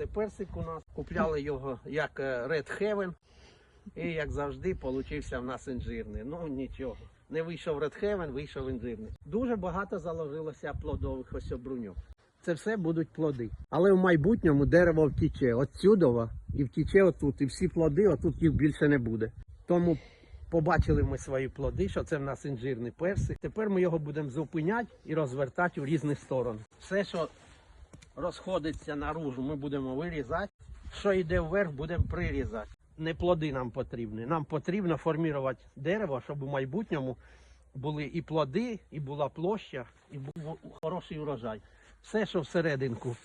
Це персик у нас. Купляли його як е, Red Heaven. І як завжди, получився в нас інжирний. Ну нічого. Не вийшов Red Heaven, вийшов інжирний. Дуже багато заложилося плодових ось обруньок. Це все будуть плоди. Але в майбутньому дерево втіче отсюдова і втіче отут. І всі плоди, отут їх більше не буде. Тому побачили ми свої плоди, що це в нас інжирний персик. Тепер ми його будемо зупиняти і розвертати в різні сторони. Все, що розходиться наружу, ми будемо вирізати. Що йде вверх, будемо прирізати. Не плоди нам потрібні. Нам потрібно формувати дерево, щоб у майбутньому були і плоди, і була площа, і був хороший урожай. Все, що всерединку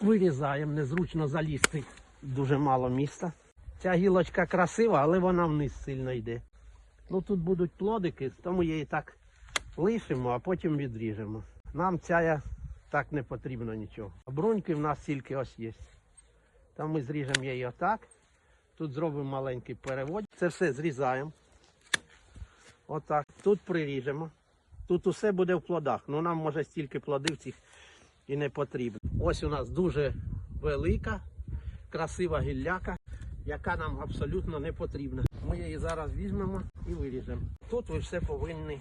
вирізаємо, незручно залізти. Дуже мало міста. Ця гілочка красива, але вона вниз сильно йде. Ну тут будуть плодики, тому її так лишимо, а потім відріжемо. Нам ця так не потрібно нічого. А бруньки в нас тільки ось є. Там ми зріжемо її отак. Тут зробимо маленький перевод. Це все зрізаємо. Отак. Тут приріжемо. Тут усе буде в плодах. Ну нам може стільки плодів цих і не потрібно. Ось у нас дуже велика, красива гілляка, яка нам абсолютно не потрібна. Ми її зараз візьмемо і виріжемо. Тут ви все повинні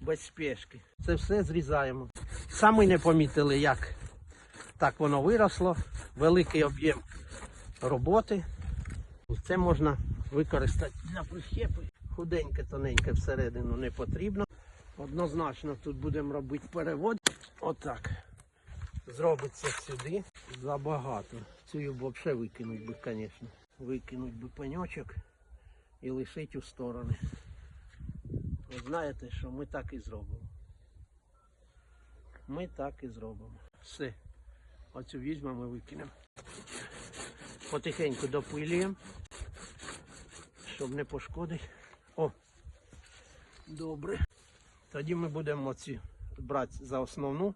без спешки. Це все зрізаємо. Самі не помітили, як так воно виросло. Великий об'єм роботи. Це можна використати для прищепи. Худеньке, тоненьке всередину не потрібно. Однозначно тут будемо робити перевод. Отак. Зробиться сюди забагато. Цю б взагалі викинуть би, звісно. Викинуть би пеньочок і лишить у сторони. Ви знаєте, що ми так і зробимо. Ми так і зробимо. Все. Оцю візьмемо і викинемо. Потихеньку допилюємо, щоб не пошкодити. О! Добре. Тоді ми будемо оці брати за основну,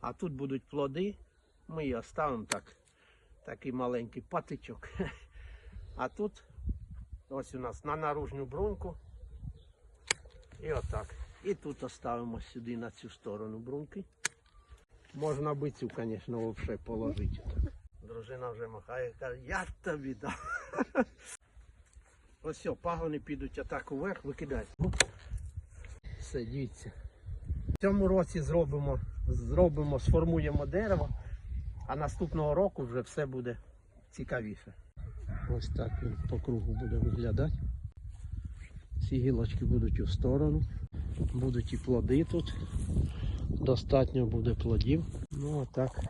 а тут будуть плоди. Ми її оставимо так. Такий маленький патичок. А тут ось у нас на наружню бруньку. І отак. І тут оставимо сюди на цю сторону бруньки. Можна би цю, звісно, взагалі положити. Дружина вже махає, каже, я тобі дам. Ось все, пагони підуть отак уверх, викидай. Все, дивіться. В цьому році зробимо, зробимо, сформуємо дерево, а наступного року вже все буде цікавіше. Ось так він по кругу буде виглядати. Ці гілочки будуть у сторону. Будуть і плоди тут. Достатньо буде плодів. Ну отак.